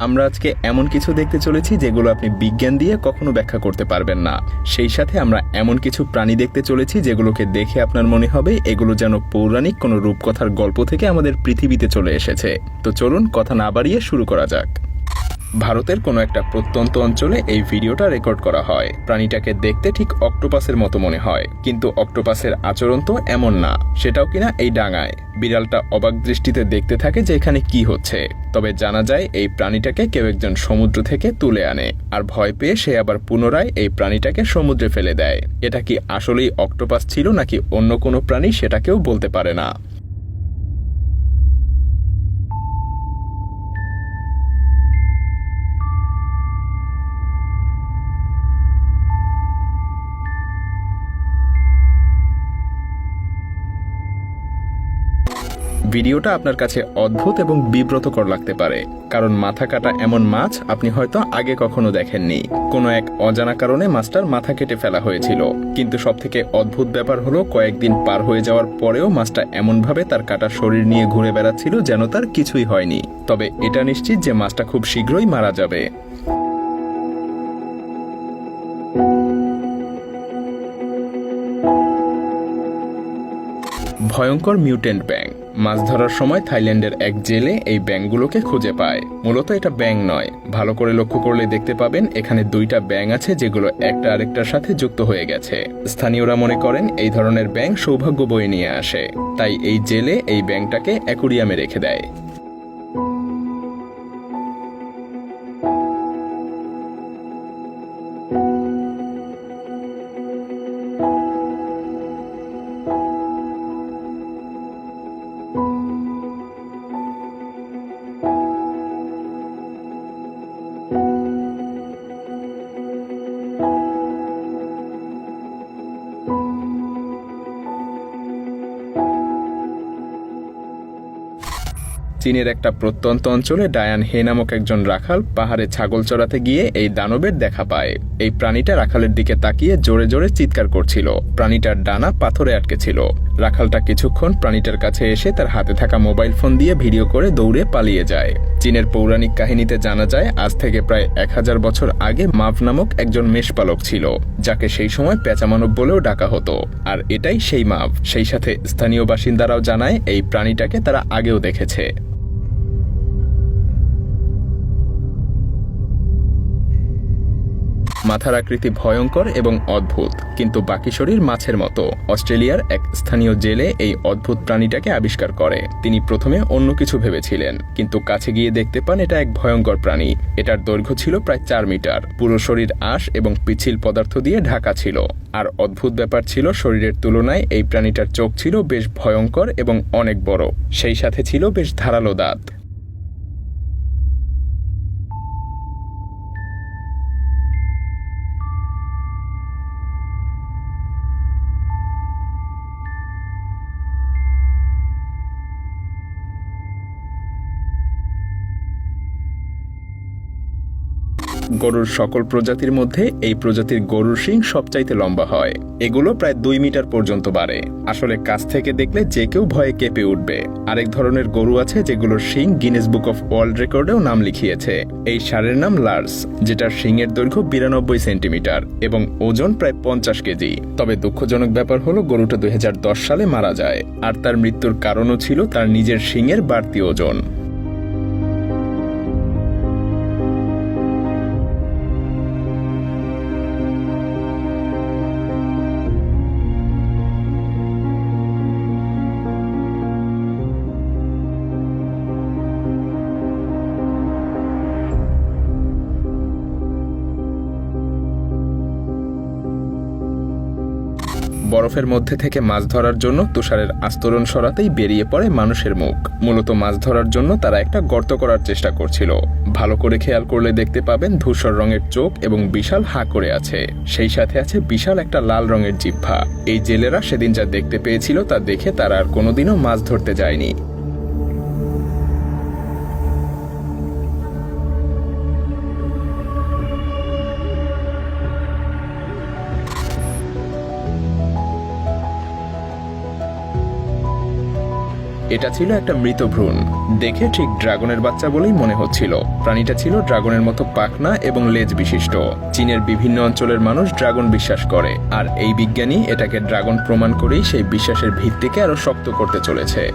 আমরা আজকে এমন কিছু দেখতে চলেছি যেগুলো আপনি বিজ্ঞান দিয়ে কখনো ব্যাখ্যা করতে পারবেন না। সেই সাথে আমরা এমন কিছু প্রাণী দেখতে চলেছি যেগুলোকে দেখে আপনার মনে হবে এগুলো যেন পৌরাণিক কোনো রূপকথার গল্প থেকে আমাদের পৃথিবীতে চলে এসেছে। তো চলুন কথা না বাড়িয়ে শুরু করা যাক। ভারতের কোনো একটা প্রত্যন্ত অঞ্চলে এই ভিডিওটা রেকর্ড করা হয়। প্রাণীটাকে দেখতে ঠিক অক্টোপাসের মতো মনে হয়। কিন্তু অক্টোপাসের আচরণ তো এমন না। সেটাও কিনা এই ডাঙায়। বিড়ালটা অবাক দৃষ্টিতে দেখতে থাকে যে এখানে কি হচ্ছে। তবে জানা যায় এই প্রাণীটাকে কেউ একজন সমুদ্র থেকে তুলে আনে। আর ভয় পেয়ে সে আবার পুনরায় এই প্রাণীটাকে সমুদ্রে ফেলে দেয়। এটা কি আসলেই অক্টোপাস ছিল নাকি অন্য কোনো প্রাণী সেটা কেউ বলতে পারে না। ভিডিওটা আপনার কাছে অদ্ভুত এবং বিব্রতকর লাগতে পারে, কারণ মাথা কাটা এমন মাছ আপনি হয়তো আগে কখনো দেখেননি। কোনো এক অজানা কারণে মাছটার মাথা কেটে ফেলা হয়েছিল, কিন্তু সবথেকে অদ্ভুত ব্যাপার হলো কয়েকদিন পার হয়ে যাওয়ার পরেও মাছটা এমনভাবে তার কাটা শরীর নিয়ে ঘুরে বেড়াচ্ছিল যেন তার কিছুই হয়নি। তবে এটা নিশ্চিত যে মাছটা খুব শীঘ্রই মারা যাবে। ভয়ঙ্কর মিউটেন্ট ব্যাং মাছ ধরার সময় থাইল্যান্ডের এক জেলে এই ব্যাংগুলোকে খুঁজে পায়। মূলত এটা ব্যাং নয়। ভালো করে লক্ষ্য করলে দেখতে পাবেন, এখানে দুইটা ব্যাং আছে যেগুলো একটা আরেকটার সাথে যুক্ত হয়ে গেছে। স্থানীয়রা মনে করেন এই ধরনের ব্যাং সৌভাগ্য বয়ে নিয়ে আসে। তাই এই জেলে এই ব্যাংকটাকে অ্যাকুরিয়ামে রেখে দেয়। চীনের একটা প্রত্যন্ত অঞ্চলে ডায়ান হে নামক একজন রাখাল পাহাড়ে ছাগল চড়াতে গিয়ে এই দানবের দেখা পায়। এই প্রাণীটা রাখালের দিকে তাকিয়ে জোরে জোরে চিৎকার করছিল। প্রাণীটার ডানা পাথরে আটকে ছিল। রাখালটা কিছুক্ষণ প্রাণীটার কাছে এসে তার হাতে থাকা মোবাইল ফোন দিয়ে ভিডিও করে দৌড়ে পালিয়ে যায়। চীনের পৌরাণিক কাহিনীতে জানা যায়, আজ থেকে প্রায় এক হাজার বছর আগে মাফ নামক একজন মেষপালক ছিল, যাকে সেই সময় পেঁচামানব বলেও ডাকা হতো। আর এটাই সেই মাভ। সেই সাথে স্থানীয় বাসিন্দারাও জানায়, এই প্রাণীটাকে তারা আগেও দেখেছে। মাথার আকৃতি ভয়ঙ্কর এবং অদ্ভুত, কিন্তু বাকি শরীর মাছের মতো। অস্ট্রেলিয়ার এক স্থানীয় জেলে এই অদ্ভুত প্রাণীটাকে আবিষ্কার করে। তিনি প্রথমে অন্য কিছু ভেবেছিলেন, কিন্তু কাছে গিয়ে দেখতে পান এটা এক ভয়ঙ্কর প্রাণী। এটার দৈর্ঘ্য ছিল প্রায় চার মিটার। পুরো শরীর আঁশ এবং পিছিল পদার্থ দিয়ে ঢাকা ছিল। আর অদ্ভুত ব্যাপার ছিল, শরীরের তুলনায় এই প্রাণীটার চোখ ছিল বেশ ভয়ঙ্কর এবং অনেক বড়। সেই সাথে ছিল বেশ ধারালো দাঁত। গরুর সকল প্রজাতির মধ্যে এই প্রজাতির গরুর শিং সবচাইতে লম্বা হয়। এগুলো প্রায় দুই মিটার পর্যন্ত বাড়ে। আসলে কাছ থেকে দেখলে যে কেউ ভয়ে কেঁপে উঠবে। আরেক ধরনের গরু আছে যেগুলোর শিং গিনেস বুক অফ ওয়ার্ল্ড রেকর্ডেও নাম লিখিয়েছে। এই সারের নাম লার্স, যেটার শিংয়ের দৈর্ঘ্য বিরানব্বই সেন্টিমিটার এবং ওজন প্রায় পঞ্চাশ কেজি। তবে দুঃখজনক ব্যাপার হলো গরুটা দুই হাজার দশ সালে মারা যায়। আর তার মৃত্যুর কারণও ছিল তার নিজের শিংয়ের বাড়তি ওজন। বরফের মধ্যে থেকে মাছ ধরার জন্য তুষারের আস্তরণ সরাতেই বেরিয়ে পড়ে মানুষের মুখ। মূলত মাছ ধরার জন্য তারা একটা গর্ত করার চেষ্টা করছিল। ভালো করে খেয়াল করলে দেখতে পাবেন ধূসর রঙের চোখ এবং বিশাল হা করে আছে। সেই সাথে আছে বিশাল একটা লাল রঙের জিহ্বা। এই জেলেরা সেদিন যা দেখতে পেয়েছিল তা দেখে তারা আর কোনোদিনও মাছ ধরতে যায়নি। এটা ছিল একটা মৃত ভ্রূণ। দেখে ঠিক ড্রাগনের বাচ্চা বলেই মনে হচ্ছিল। প্রাণীটা ছিল ড্রাগনের মতো পাখনা এবং লেজ বিশিষ্ট। চীনের বিভিন্ন অঞ্চলের মানুষ ড্রাগন বিশ্বাস করে। আর এই বিজ্ঞানী এটাকে ড্রাগন প্রমাণ করেই সেই বিশ্বাসের ভিত্তিকে আরও শক্ত করতে চলেছে।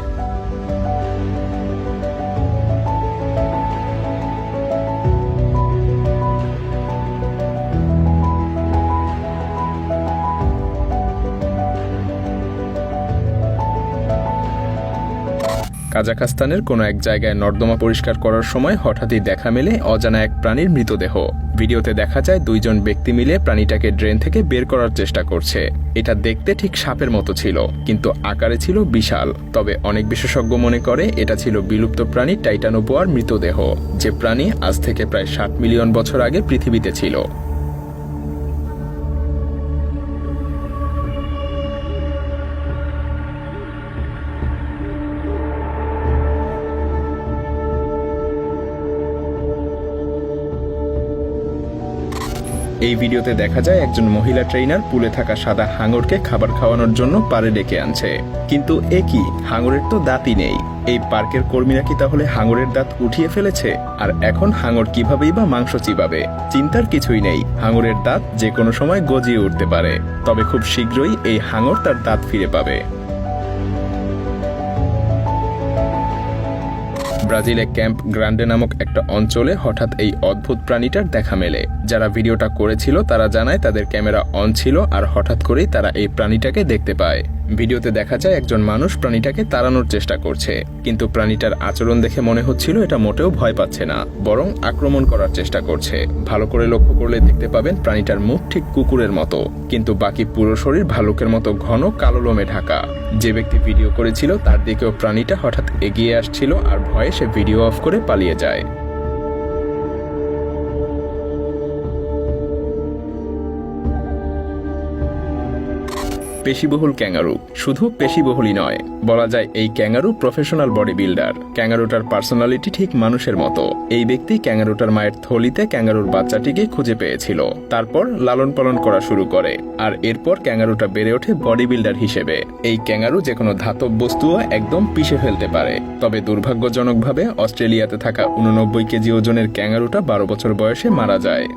কাজাখস্তানের কোনো এক জায়গায় নর্দমা পরিষ্কার করার সময় হঠাৎই দেখা মেলে অজানা এক প্রাণীর মৃতদেহ। ভিডিওতে দেখা যায় দুইজন ব্যক্তি মিলে প্রাণীটাকে ড্রেন থেকে বের করার চেষ্টা করছে। এটা দেখতে ঠিক সাপের মতো ছিল, কিন্তু আকারে ছিল বিশাল। তবে অনেক বিশেষজ্ঞ মনে করে এটা ছিল বিলুপ্ত প্রাণী টাইটানোবোয়ার মৃতদেহ, যে প্রাণী আজ থেকে প্রায় ষাট মিলিয়ন বছর আগে পৃথিবীতে ছিল। এই ভিডিওতে দেখা যায় একজন মহিলা ট্রেইনার পুলে থাকা সাদা হাঙরকে খাবার খাওয়ানোর জন্য পারে ডেকে আনছে। কিন্তু এ কি? হাঙরের তো দাঁতই নেই। এই পার্কের কর্মীরা কি তাহলে হাঙরের দাঁত উঠিয়ে ফেলেছে? আর এখন হাঙর কিভাবেই বা মাংস চিবাবে? চিন্তার কিছুই নেই। হাঙরের দাঁত যে কোনো সময় গজিয়ে উঠতে পারে। তবে খুব শীঘ্রই এই হাঙর তার দাঁত ফিরে পাবে। ব্রাজিলে ক্যাম্প গ্রান্ডে নামক একটা অঞ্চলে হঠাৎ এই অদ্ভুত প্রাণীটার দেখা মেলে। যারা ভিডিওটা করেছিল, তারা জানায় তাদের ক্যামেরা অন ছিল আর হঠাৎ করেই তারা এই প্রাণীটাকে দেখতে পায়। ভিডিওতে দেখা যায় একজন মানুষ প্রাণীটাকে তাড়ানোর চেষ্টা করছে, কিন্তু প্রাণীটার আচরণ দেখে মনে হচ্ছিল এটা মোটেও ভয় পাচ্ছে না, বরং আক্রমণ করার চেষ্টা করছে। ভালো করে লক্ষ্য করলে দেখতে পাবেন প্রাণীটার মুখ ঠিক কুকুরের মতো, কিন্তু বাকি পুরো শরীর ভালুকের মতো ঘন কালো লোমে ঢাকা। যে ব্যক্তি ভিডিও করেছিল, তার দিকেও প্রাণীটা হঠাৎ এগিয়ে আসছিল আর ভয়ে সে ভিডিও অফ করে পালিয়ে যায়। পেশিবহুল ক্যাঙ্গারু। শুধু পেশিবহুলই নয়, বলা যায় এই ক্যাঙ্গারু প্রফেশনাল বডি বিল্ডার ক্যাঙ্গারুটার পার্সোনালিটি ঠিক মানুষের মতো। এই ব্যক্তি ক্যাঙ্গারুটার মায়ের থলিতে ক্যাঙ্গারুর বাচ্চাটিকে খুঁজে পেয়েছিল। তারপর লালন পালন করা শুরু করে, আর এরপর ক্যাঙ্গারুটা বেড়ে ওঠে বডি বিল্ডার হিসেবে। এই ক্যাঙ্গারু যে কোনো ধাতব বস্তুও একদম পিষে ফেলতে পারে। তবে দুর্ভাগ্যজনকভাবে অস্ট্রেলিয়াতে থাকা উননব্বই কেজি ওজনের ক্যাঙ্গারুটা বারো বছর বয়সে মারা যায়।